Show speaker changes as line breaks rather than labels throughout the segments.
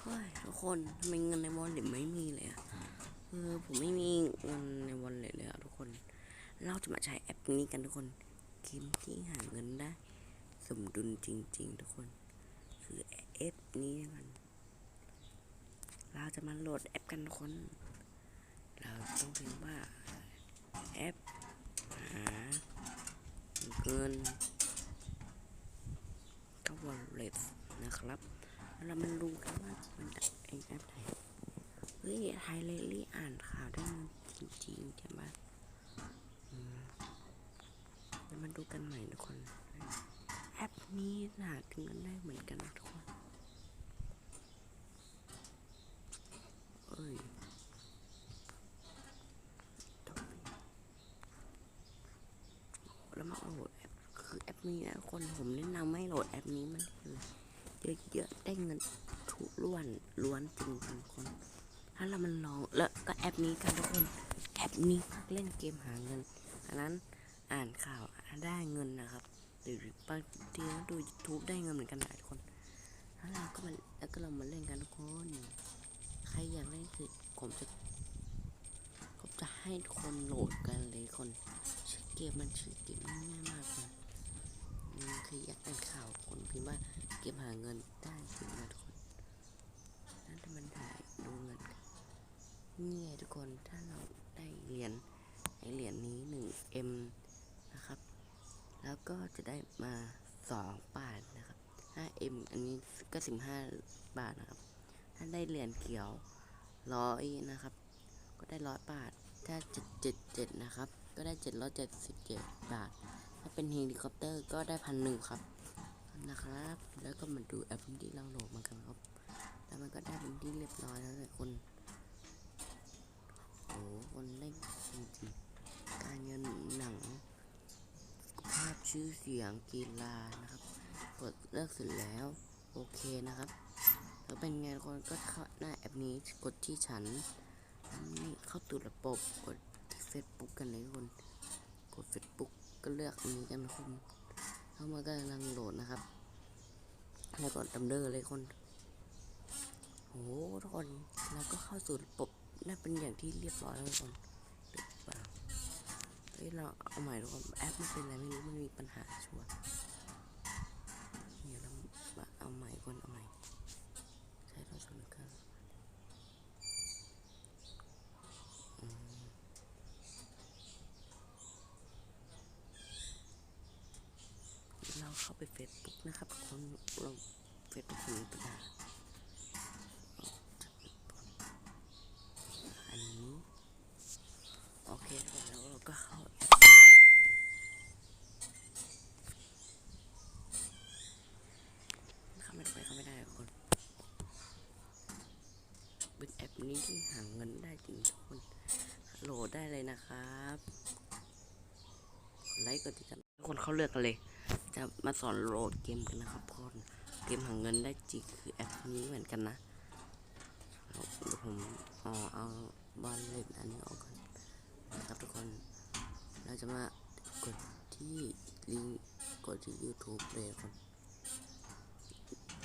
เฮ้ยทุกคนทำไมเงินในวอลเล็ตไม่มีเลยอะเออผมไม่มีเงินในวอลเล็ตเลยอะทุกคน เราจะมาใช้แอปนี้กันทุกคนเกมที่หาเงินได้ สมดุลจริง ๆ ทุกคน คือแอปนี้มัน เราจะมาโหลดแอปกันทุกคน เราต้องพิมพ์ว่าแอปหาเงินกับวอลเล็ตนะครับ เรามาดูกันว่ามันจะไอแอปไหนเฮ้ยไทยเลลี่อ่านข่าวได้เงินจริงๆใช่ไหมแล้วมาดูกันใหม่ทุกคน แอปนี้หาเงินได้เหมือนกันทุกคนเอ้ยแล้วมาโหลดแอปคือแอปนี้นะคนผมแนะนำให้โหลดแอปนี้มันเลย เยอะๆได้เงินทุล้วนล้วนจริงทุกคนถ้าเรามันลองแล้วก็แอปนี้กันทุกคนแอปนี้เล่นเกมหาเงินอันนั้นอ่านข่าวได้เงินนะครับหรือบางทีดู YouTube ได้เงินเหมือนกันนะทุกคนถ้าเราก็มาแล้วก็เรามาเล่นกันทุกคนใครอยากเล่นคือผมจะผมจะให้คนโหลดกันเลยคนชื่อเกมมันชื่อเกมง่ายมากเลยคืออยากอ่านข่าวคนพิมพ์ว่า เกมหาเงินได้จริงนะทุกคนนั่นถ้ามันถ่ายดูเงินนี่ไงทุกคนถ้าเราได้เหรียญไอเหรียญนี้หนึ่งเอ็มนะครับ แล้วก็จะได้มาสองบาทนะครับห้าเอ็มอันนี้ก็สิบห้าบาทนะครับ ถ้าได้เหรียญเขียวร้อยนะครับ ก็ได้ร้อยบาท ถ้าเจ็ดเจ็ดเจ็ดนะครับ ก็ได้เจ็ดร้อยเจ็ดสิบเจ็ดบาท ถ้าเป็นเฮลิคอปเตอร์ก็ได้พันหนึ่งครับ นะครับ แล้วก็มาดูแอปที่เราโหลดมากันครับ แล้วมันก็ได้เป็นที่เรียบร้อยแล้วเลยคนโอ้โหคนเล่นจริงๆการเงินหนัง ภาพชื่อเสียงกีฬานะครับกดเลือกเสร็จแล้วโอเคนะครับแล้วเป็นไงคนก็เข้าหน้าแอปนี้กดที่ฉันนี่เข้าสู่ระบบกดที่ Facebook กันเลยคน กด Facebook ก็เลือกอันนี้กันทุกคน เข้ามาก็กำลังโหลดนะครับ แล้วก็ดัมเดอร์เลยคนโอ้โหทุกคนเราก็เข้าสู่ระบบน่าเป็นอย่างที่เรียบร้อยแล้วทุกคนเปล่าเฮ้ยเราเอาใหม่ทุกคนแอปมันเป็นอะไรไม่รู้มันมีปัญหาชัวร์เดี๋ยวเราเอาใหม่คนเอาใหม่ ใช้โทรศัพท์กันอืมเราเข้าไปเฟซบุ๊กนะครับคนเราเฟซบุ๊กมีปัญหาอันนี้ โอเคแล้วเราก็เข้าแอปเข้าไม่ได้เข้าไม่ได้ทุกคน เป็นแอปนี้ที่หาเงินได้จริงทุกคน โหล ดได้เลยนะครับไลค์กดติดตามทุกคนเข้าเลือกกันเลย จะมาสอนโหลดเกมกันนะครับทุกคนเกมหาเงินได้จริงคือแอปนี้เหมือนกันนะเดี๋ยวผมเอาเอาบอลเล่นอันนี้ออกก่อนนะครับทุกคนเราจะมากดที่ลิงก์กดที่ YouTube เลยคน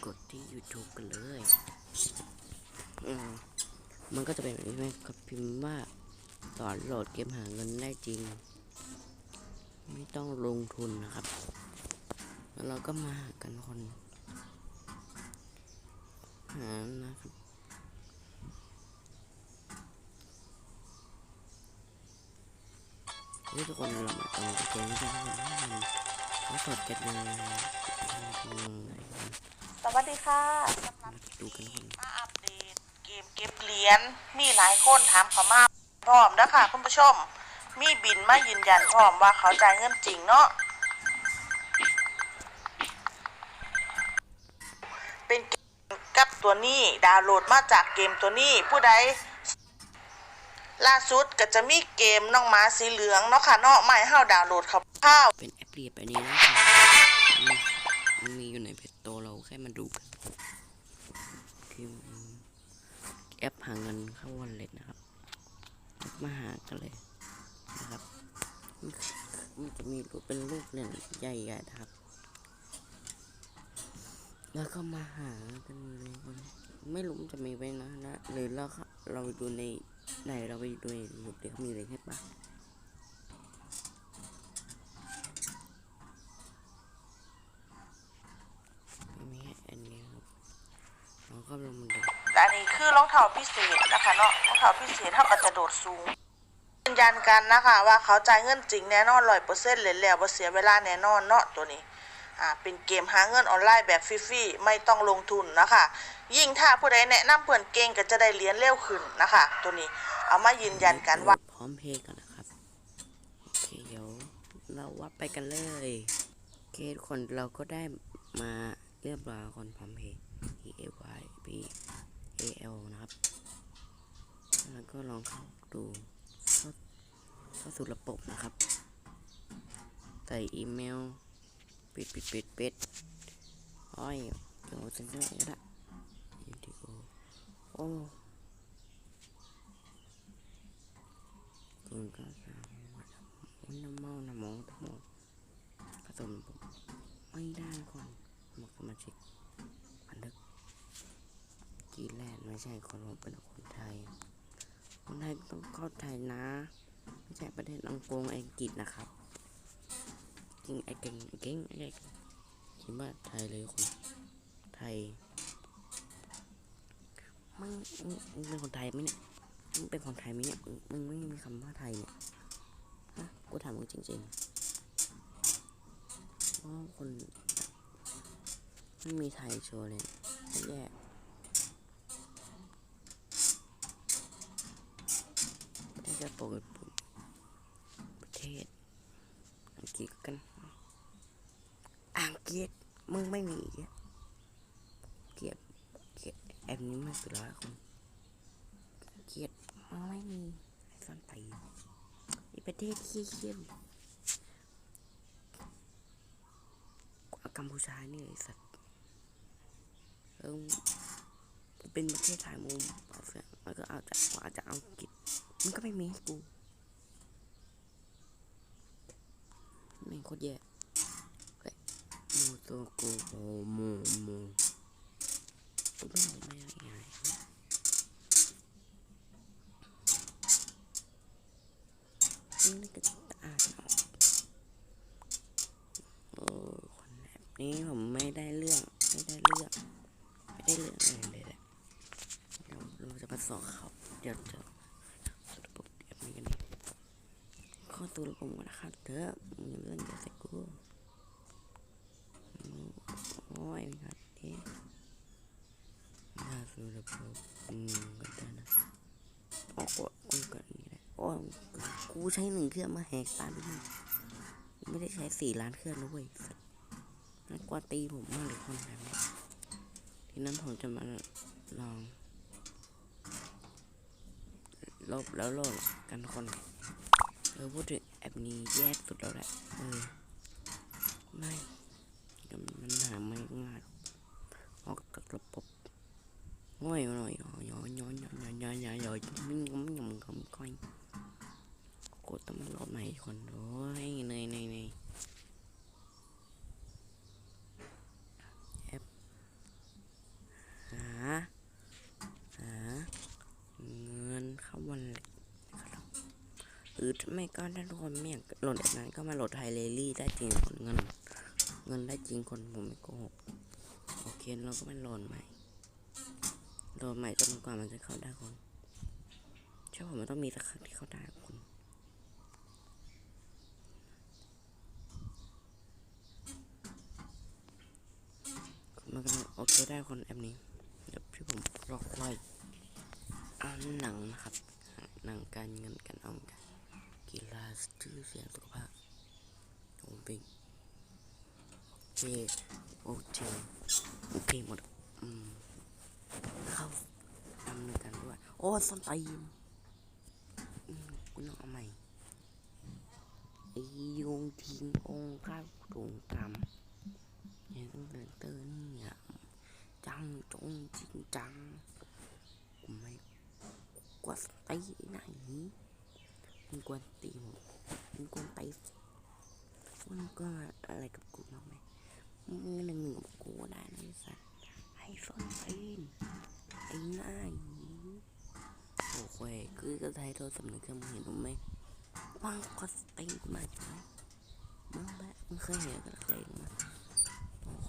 กดที่ YouTube กันเลย อืมมันก็จะเป็นแบบนี้ไหมครับพิมพ์ว่า สอนโหลดเกมหาเงินได้จริง ไม่ต้องลงทุนนะครับ แล้วเราก็มาหากันคนหานะครับเฮ้ยทุกคนเรามาตรงเกมกันทุกคนว่ามันเขาสดกันยังไงยังไง
สวัสดีค่ะ
มาดูกันคน
มาอัปเดตเกมเก็บเหรียญมีหลายคนถามเขามา พร้อมนะค่ะคุณผู้ชม มีบินมายืนยันพร้อมว่าเขาจ่ายเงินจริงเนาะเป็นเกมกับตัวนี้ดาวน์โหลดมาจากเกมตัวนี้ผู้ใดล่าสุดก็จะมีเกมน้องหมาสีเหลืองเนาะค่ะเนาะไม่ห้เฮาดาวน์โหลดเขาเข้า
เป็นแอปเรียบอันนี้นะครับมันมันมีอยู่ในเพจโตเราแค่มาดูกันคือแอปหาเงินเข้าวอลเล็ตนะครับมาหากันเลยนะครับมัน มีรูปเป็นรูปเหรียญใหญ่ๆนะครับ แล้วก็มาหากันเลยคนไม่รู้มจะมีไว้นะนะหรือเราเขาเราไปดูในไหนเราไปดูในรูปเดี๋ยวมีอะไรให้ปะมีอันนี้ครับเราก็ลงมาดู
และอันนี้คือรองเท้าพิเศษนะคะเนาะรองเท้าพิเศษเท่ากับจะโดดสูง ยืนยันกันนะคะว่าเขาจ่ายเงินจริงแน่นอนร้อยเปอร์เซ็นต์เลยแล้วบ่เสียเวลาแน่นอนเนาะตัวนี้อ่าเป็นเกมหาเงินออนไลน์แบบฟรีๆไม่ต้องลงทุนนะคะ ยิ่งถ้าผู้ใดแนะนำเพื่อนเก่งก็จะได้เหรียญเร็วขึ้นนะคะ ตัวนี้เอามายืนยันกันว่า
พร้อมเพย์กันนะครับโอเคเดี๋ยวเราวัดไปกันเลยโอเคทุกคนเราก็ได้มาเรียบร้อยคนพร้อมเพย์ E A Y B A L นะครับ แล้วก็ลองเข้า เข้าสู่ระบบนะครับ ใส่อีเมล ปิดปิดปิดปิดอ้อยเดี๋ยวเซ็นเซอร์ก็ได้วิดีโอโอ้คุณก็สามารถน้ำเมาน้ำมองทั้งหมดผสมระบบไม่ได้ก่อนหมกสมาชิกบันทึกกีแลนไม่ใช่คนผมเป็นคนไทยคนไทยต้องเข้าใจนะ ไม่ใช่ประเทศอังกฤษอังกฤษนะครับจริงไอ้เก่งไอเก่งไอ้เก่งคิดว่าไทยเลยคนไทยมึงมึงเป็นคนไทยไหมเนี่ยมึงเป็นคนไทยไหมเนี่ยมึงไม่มีคำว่าไทยเนี่ยฮะกูถามมึงจริงๆเพราะคนไม่มีไทยโชว์เลยแย่ประเทศจะโตกว่าปุ่นประเทศ อังกฤษกัน อัง กฤษมึงไม่มีอีกอะเกลียดเกลียดแอปนี้มากสุดแล้วคนเกลียดมันไม่มีไอ้สันไปไอ้ประเทศขี้เขี้ยมเอากัมพูชานี่ไอ้สัตว์เออเป็นประเทศไทยมึงเอาเสียแล้วก็เอาจากอาจะเอาอังกฤษมันก็ไม่มีให้กูแม่งโคตรแย่ โมโตโกโมโมโมกูไม่รู้ไม่ได้ยังไงนี่ก็จะอ่านออกโอ้คนแบบนี้ผมไม่ได้เรื่อง ไม่ได้เรื่อง ไม่ได้เรื่องอะไรเลยแหละเดี๋ยวเราจะมาสอบเขาเดี๋ยวจะสรุปแบบนี้กันดิข้อตัวระบบก่อนนะครับเถอะมึงอย่าเล่นเดี๋ยวใส่กูอืมโอ้ยไม่ครับเอ๊ะน่าสู่ระบบอืมก็ได้นะออกกดกูก่อนนี่แหละโอ้ยกู ใช้หนึ่งเครื่องมาแหกตาไปนี่ไม่ได้ใช้สี่ล้านเครื่องนะเว้ยสัตว์น่ากว่าตีผมมากเลยคนแบบนี้ทีนั้นผมจะมาลอง ลบแล้วโหลดกันคนเออพูดถึงแอปนี้แย่สุดแล้วแหละเออไม่มันหาไม่ง่ายออกจากระบบง่อยหน่อยย้อยย้อยย้อยย้อยย้อยย้อยย้อยมันงมงมงมก้อย กดต้องมาโหลดใหม่คนโอ้ยเนยเนยเนยหาหาเงินเข้าวันเล็กนะครับหรือไม่ก็ถ้าทุกคนไม่อยากโหลดแบบนั้นก็มาโหลดไทยเลลี่ได้จริงคนเงิน เงินได้จริงคนผมไม่โกหกโอเคเราก็มาโหลดใหม่โหลดใหม่จนกว่ามันจะเข้าได้คนเชื่อผมมันต้องมีสักครั้งที่เข้าได้คุณ มันก็โอเคได้คนแอปนี้เดี๋ยวพี่ผมรอคอยเอาหนังนะครับหนังการเงินการออมกันกีฬาชื่อเสียงสุขภาพโอเปโอเคโอเคโอเคหมดอืมเข้าดำเนินการด้วยโอ้ส้นตีนกูน้องเอาใหม่ไอยุงทิ้งองค์ข้าวตรงกรรม เนี่ยต้องเดินเตอร์นี่อะจังจงจริงจังกูไม่กวนตีไหนมึงกวนตีผมมึงกวนตีมึงก็อะไรกับกูบ้างไห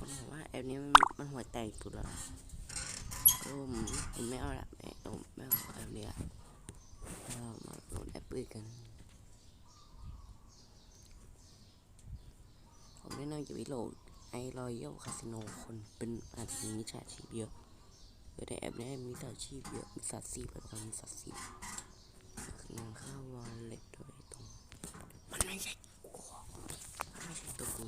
คือกระไทยโทรสำนึกเครื่องมือเห็นผมไหมว่างก็สติงกูมาจ้ะมึงแบอกว่าแอปนี้มันมันหัวแตกสุดแล้วล่มผมไม่เอาละไม่เอาไม่เอาแอปนี้ละเรามาโหลดแอปอื่นกัน ผมแนะนำอย่าไปโหลดไอรอยัลคาสิโนคนเป็นอาจจะมีมิจฉาชีพเยอะเดี๋ยวในแอปนี้มีมิจฉาชีพเยอะมีสัตว์สีแบบว่ามีสัตว์สีเงินเข้าวอลเล็ตโดยตรง มันไม่ใช่กูมันไม่ใช่ตัวกู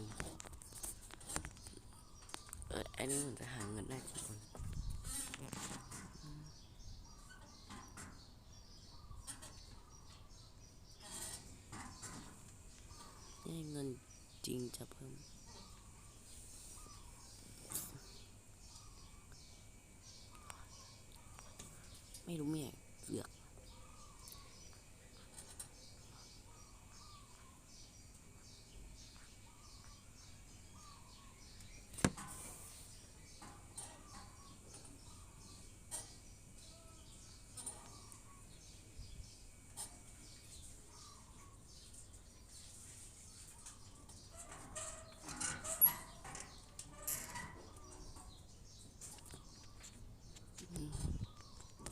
ไอ้นี่เหมือนจะหาเงินได้จริงคนนี่เงินจริงจะเพิ่มรู้ไม่อยากเลือก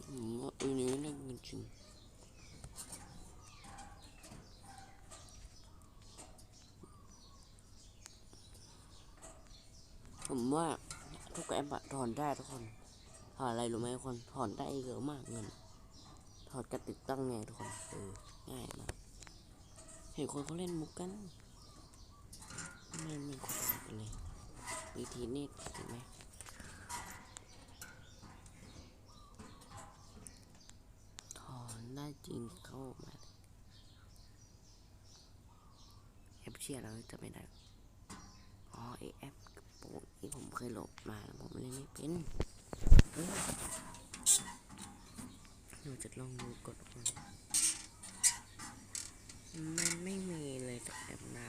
ผมว่าเออนี่ไม่ได้เงินจริง ผมว่าทุกแอปถอนได้ทุกคนถอนอะไรรู้ไหมทุกคนถอนได้เยอะมากเงินถอนกระติดตั้งไงทุกคนเออง่ายมากเห็นคนเขาเล่นมุกกันไม่ไม่คนกันเลยวิธีนี้เห็นไหมถอนได้จริงเข้ามาแอปเชียร์เราจะไม่ได้ แอปโปรงที่ผมเคยโหลดมาผมเล่นไม่เป็นเราจะลองดูกดก่อนมันไม่มีเลยแต่แอปหน้า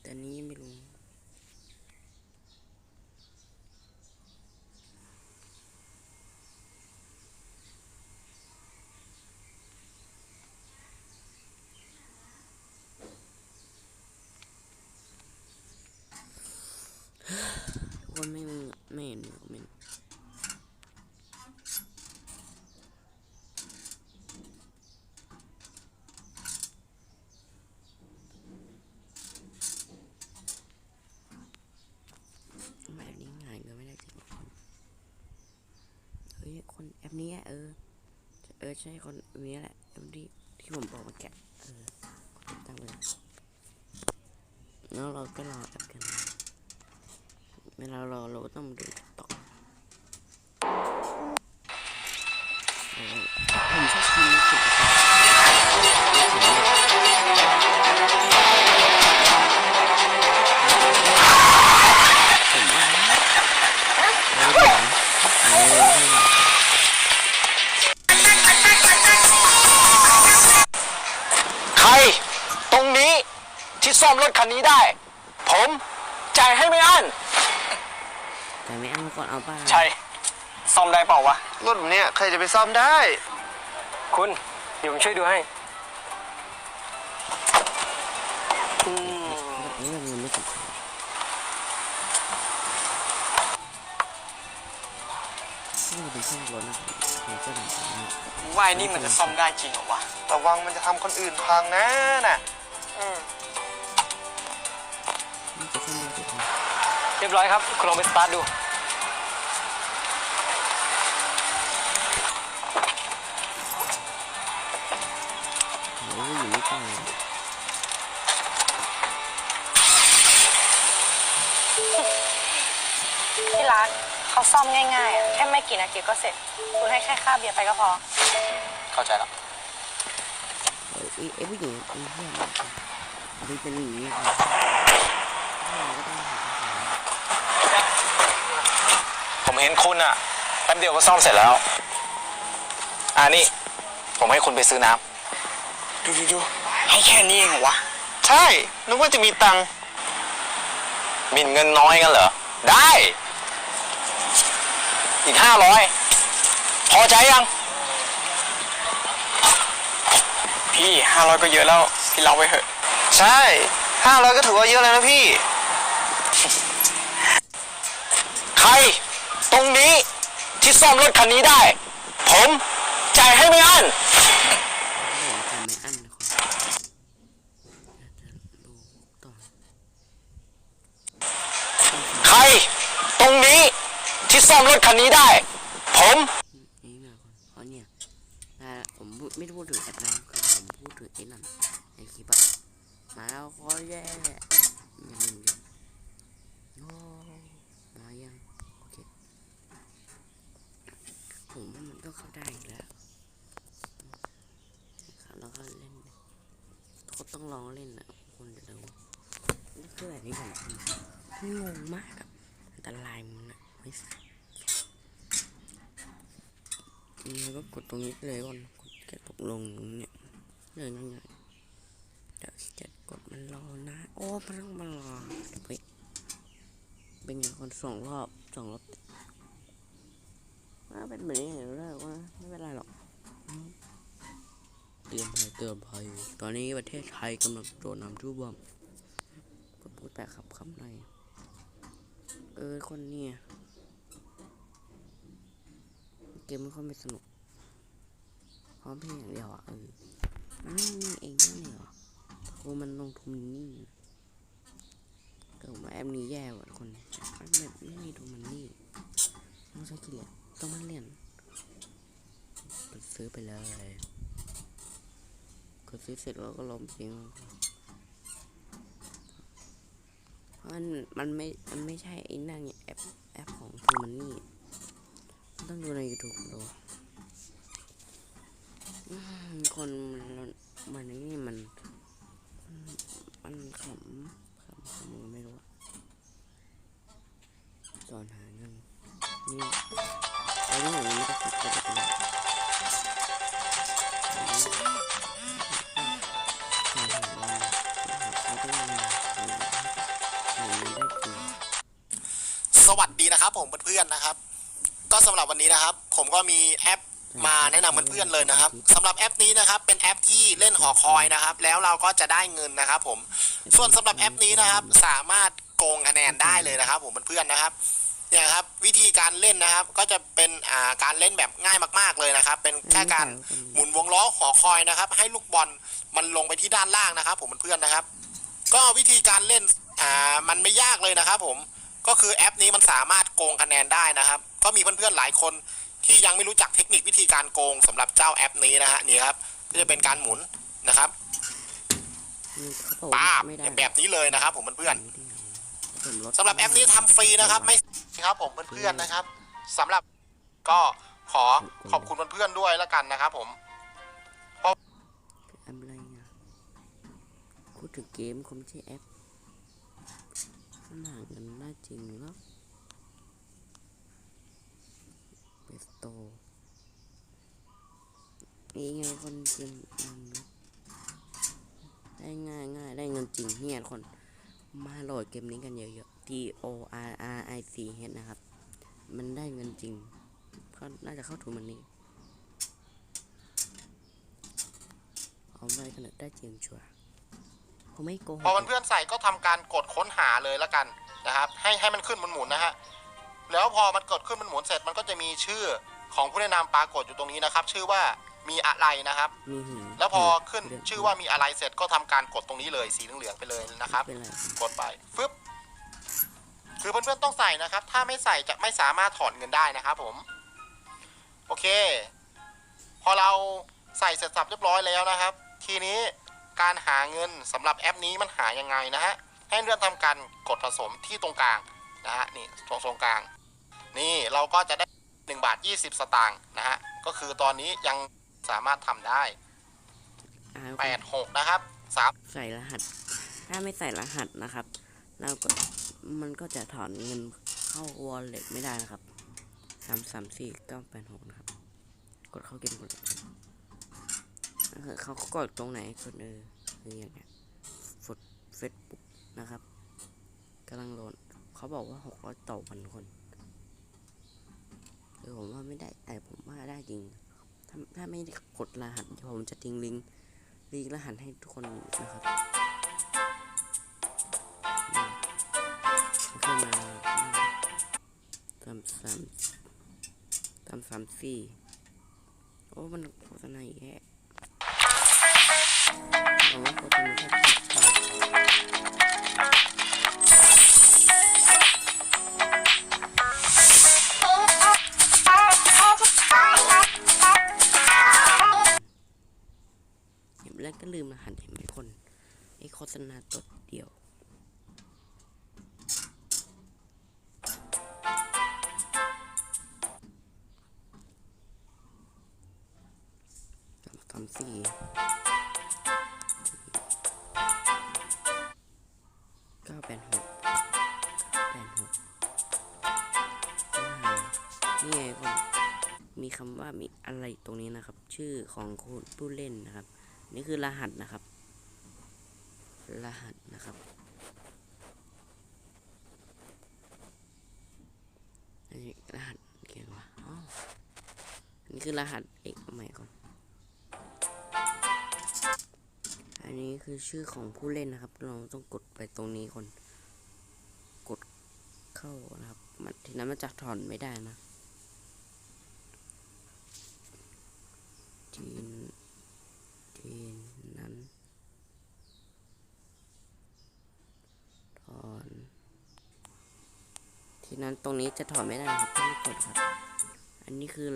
แต่นี้ไม่รู้ คนไม่มีไม่เห็นคอมเมนต์แบบนี้ง่ายเลยไม่ได้จริงคนเฮ้ยคนแอปนี้เออ เออใช่คนนี้แหละแอปที่ที่ผมบอกมาแกะเออตั้งไปแล้วแล้วเราก็รอแอปกัน เวลารอเราก็ต้องดูต่อผมชอบกินสุดผมว่าเออเดี๋ยวเออเดี๋ยว
ใคร ตรงนี้ที่ซ่อมรถคันนี้ได้ ผมจ่ายให้ไม่อั้น
แต่ไม่เอาก่อนเอาป้า
ใช่ซ่อมได้เปล่าวะ
รถแบบเนี้ยใครจะไปซ่อมได้
คุณเดี๋ยวผมช่วยดูให้อืม
เรื่องเงินไม่สำคัญนี่มันเป็นช่างรถนะครับผมก็ทำตามนี้
ว่าไอ้นี่มันจะซ่อมได้จริงเหรอวะ
ระวังมันจะทำคนอื่นพังนะน่ะ
อืม
นี่จะช่างรถจะทำ
เรียบร้อยครับ คุณลองไปสตาร์ทดู
โอ้ยอยู่ไม่ไกล
ที่ร้านเขาซ่อมง่ายๆอะแค่ไม่กี่นาทีก็เสร็จ คุณให้แค่ค่าเบียร์ไปก็พอ
เข้าใจแล้ว
เอ้ยเอ้ยไอ้ผู้หญิงเป็นเพื่อนมากเลยอันนี้เป็นอย่างนี้ครับ เห็
นคุณอะแป๊บเดียวก็ซ่อมเสร็จแล้ว อ่านี่ ผมให้คุณไปซื้อน้
ดูดูดูให้แค่นี้เองเหรอวะำ
ใช่ นึกว่าจะมีตังค์มินเงินน้อยกันเหรอ ได้ อีกห้าร้อยพอใจยัง
พี่ห้าร้อยก็เยอะแล้ว พี่เราไปเถอะ ใช่ห้าร้อยก็ถือว่าเยอะแล้วนะพี่
ใคร ตรงนี้ที่ซ่อมรถคันนี้ได้ ผมจ่ายให้ไม่อั้น
ผมทำไม่อั้นนะคนดูต่อ
ใคร ตรงนี้ที่ซ่อมรถคันนี้ได้ ผม
นี่นะคนเพราะเนี่ยถ้าผมไม่ได้พูดถึงแอปนะคือผมพูดถึงไอ้นั่นในคลิปอะมาแล้วคอแย่อย่าลืมกันโอ้มายังโอเคผมว่ามัน ก็เข้าได้อีกแล้วครับแล้วก็เล่นเขาต้องลองเล่นนะคนจะดูนี่คือแบบนี้ผมงงมากอะอันตรายมันอะไม่ใช่นี่ก็กดตรงนี้เลยก่อนกดแค่ตกลงเนี่ยเลยง่ายๆเดี๋ยวจะกดมันรอนะโอ้มันต้องมารอเฮ้ยเป็นไงคนสองรอบสองรอบ ติดว่าเป็นแบบนี้เห็นแล้วว่าไม่เป็นไรหรอกเตือนภัยเตือนภัยตอนนี้ประเทศไทยกำลังโดนน้ำท่วมก็พูดแปลคำคำหน่อยเออคนเนี่ยเกมมันก็ไม่สนุกพร้อมเพลงอย่างเดียวอะเออมันไม่มีเองนั่นเหรอโอ้มันลงทุนนี่เกิดมาแอปนี้แย่กว่าคนมันแบบไม่มีดูมันนี่ต้องใช้กี่เหรียญ ต้องมาเรียญกดซื้อไปเลยกดซื้อเสร็จแล้วก็ลงเพลงเพราะมันมันไม่ มันไม่ใช่ไอ้นั่นไงแอปแอปของทูมันนี่ ต้องดูใน YouTube ดูอืมคนมันมันนี่มันมัน นะ
ครับ ผมเพื่อนๆนะครับ ก็สำหรับวันนี้นะครับ ผมก็มีแอปมาแนะนำเพื่อนๆเลยนะครับสำหรับแอปนี้นะครับ เป็นแอปที่เล่นหอคอยนะครับ แล้วเราก็จะได้เงินนะครับ ผมส่วนสำหรับแอปนี้นะครับ สามารถโกงคะแนนได้เลยนะครับ ผมเพื่อนๆนะครับเนี่ยครับวิธีการเล่นนะครับก็จะเป็นอ่าการเล่นแบบง่ายมาก ๆเลยนะครับ เป็นแค่การหมุนวงล้อหอคอยนะครับ ให้ลูกบอลมันลงไปที่ด้านล่างนะครับ ผมเพื่อนๆนะครับ ก็วิธีการเล่นอ่ามันไม่ยากเลยนะครับ ผม ก็คือแอปนี้มันสามารถโกงคะแนนได้นะครับ ก็มีเพื่อนๆหลายคนที่ยังไม่รู้จักเทคนิควิธีการโกงสำหรับเจ้าแอปนี้นะฮะนี่ครับก็จะเป็นการหมุนนะครับ
นี่เขาบอก
ป้า
ว่า
บ
ไม่ได้
แบบนี้เลยนะครับ ผมเพื่อน
ผมลด
ๆสำหรับแอปนี้ทำฟรีนะครับ ไม่ครับผมเพื่อนๆนะครับสำหรับก็ขอขอบคุณเพื่อนๆด้วยแล้วกันนะครับ ผม
แอปอะไรอะพูดถึงเกมคงไม่ใช่แอปมันหาเงินได้จริงหรอเบสโต นี่ไงคนจริงมันได้ง่ายง่ายได้เงินจริงเนี่ยคน มาโหลดเกมนี้กันเยอะๆ T O R R I C H นะครับ มันได้เงินจริงก็น่าจะเข้าถึงมันนี้ เอาไม่ขนาดได้จริงชัวร์ผมไม่โกหก
พอเพื่อนใส่ก็ทำการกดค้นหาเลยล้วกันนะครับ ให้ให้มันขึ้นมันหมุนนะฮะแล้วพอมันกดขึ้นมันหมุนเสร็จมันก็จะมีชื่อของผู้แนะนำปรากฏอยู่ตรงนี้นะครับ ชื่อว่า มีอะไรนะครับ
มีหิน
แล้วพอขึ้น
เดี๋ย
ชื่อว่ามีอะไรเสร็จก็ทำการกดตรงนี้เลยสีเหลืองๆไปเลยนะครับ
เป็นไร
กดไปฟึบคือเพื่อนๆต้องใส่นะครับ ถ้าไม่ใส่จะไม่สามารถถอนเงินได้นะครับผม โอเค พอเราใส่เสร็จสับเรียบร้อยแล้วนะครับ ทีนี้การหาเงินสำหรับแอปนี้มันหายังไงนะฮะให้เลื่อนทำการกดผสมที่ตรงกลางนะฮะนี่ตรงตรงกลาง นี่เราก็จะได้ 1 บาท 20 สตางค์นะฮะก็คือตอนนี้ยัง สามารถทำได้
อ่า
86นะครับ3
ใส่รหัส ถ้าไม่ใส่รหัสนะครับแล้วก็มันก็จะถอนเงินเข้าวอลเล็ตไม่ได้นะครับสามสามสี่เก้าแปดหกนะครับ กดเข้าเกมกดเลยเออเขากดตรงไหนกดเออคืออย่างเงี้ยฟดเฟซบุ๊กนะครับกำลังโหลดเขาบอกว่าหกร้อยต่อวันคนคือผมว่าไม่ได้แต่ผมว่าได้จริงถ้าถ้าไม่กดรหัสผมจะทิ้งลิงก์ลิงก์รหัสให้ทุกคนนะครับนี่ขึ้นมาสามสามสามสามสี่โอ้ มันโฆษณาอีกแค่ผมว่าโฆษณา ณาตัวเดียวสามสามสี่เก้าแปดหกแปดหกนี่ไงคนมีคำว่ามีอะไรตรงนี้นะครับ ชื่อของคนผู้เล่นนะครับ นี่คือรหัสนะครับ รหัสนะครับ อันนี้รหัสเขียนว่าอ๋ออันนี้คือรหัสเอกใหม่ก่อน อันนี้คือชื่อของผู้เล่นนะครับ เราต้องกดไปตรงนี้คน กดเข้านะครับ มันทีนั้นมันจะถอนไม่ได้นะทีนทีนน ถอน ทีนั้นตรงนี้จะถอนไม่ได้ครับต้องกดครับ อันนี้คือ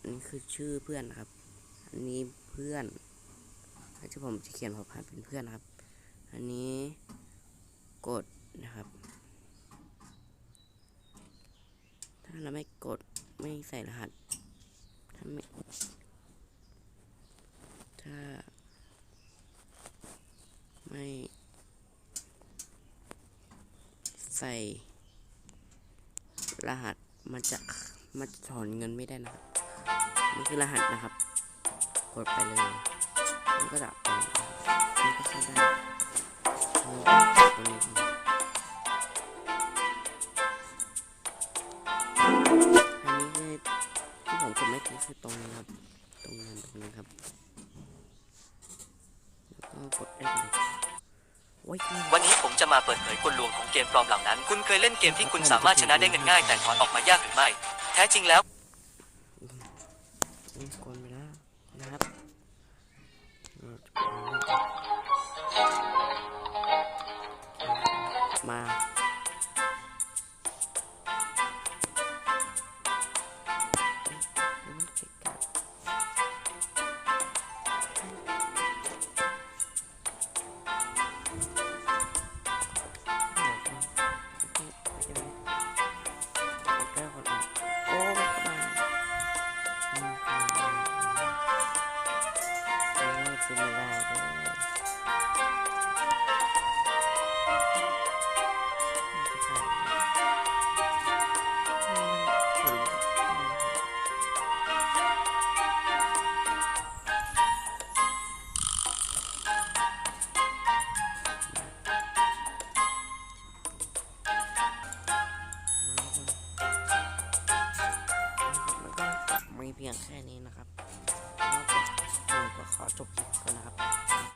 อันนี้คือชื่อเพื่อนครับ อันนี้เพื่อนที่ผมจะเขียนพอผ่านเป็นเพื่อนครับ อันนี้กดนะครับ ถ้าเราไม่กดไม่ใส่รหัส ถ้าไม่ถ้าไม่ใส่ รหัสมันจะมันจะถอนเงินไม่ได้นะครับนี่คือรหัสนะครับ กดไปเลย มันก็ดับไปมันก็เข้าได้ตัวนี้อันนี้คือที่ผมกดไม่ถึงคือตรงนี้ครับ ตรงนั้นตรงนี้ครับ แล้วก็กดได้เลย
วันนี้ผมจะมาเปิดเผยกลลวงของเกมปลอมเหล่านั้น คุณเคยเล่นเกมที่คุณสามารถชนะได้ง่ายๆแต่ถอนออกมายากหรือไม่ แท้จริงแล้ว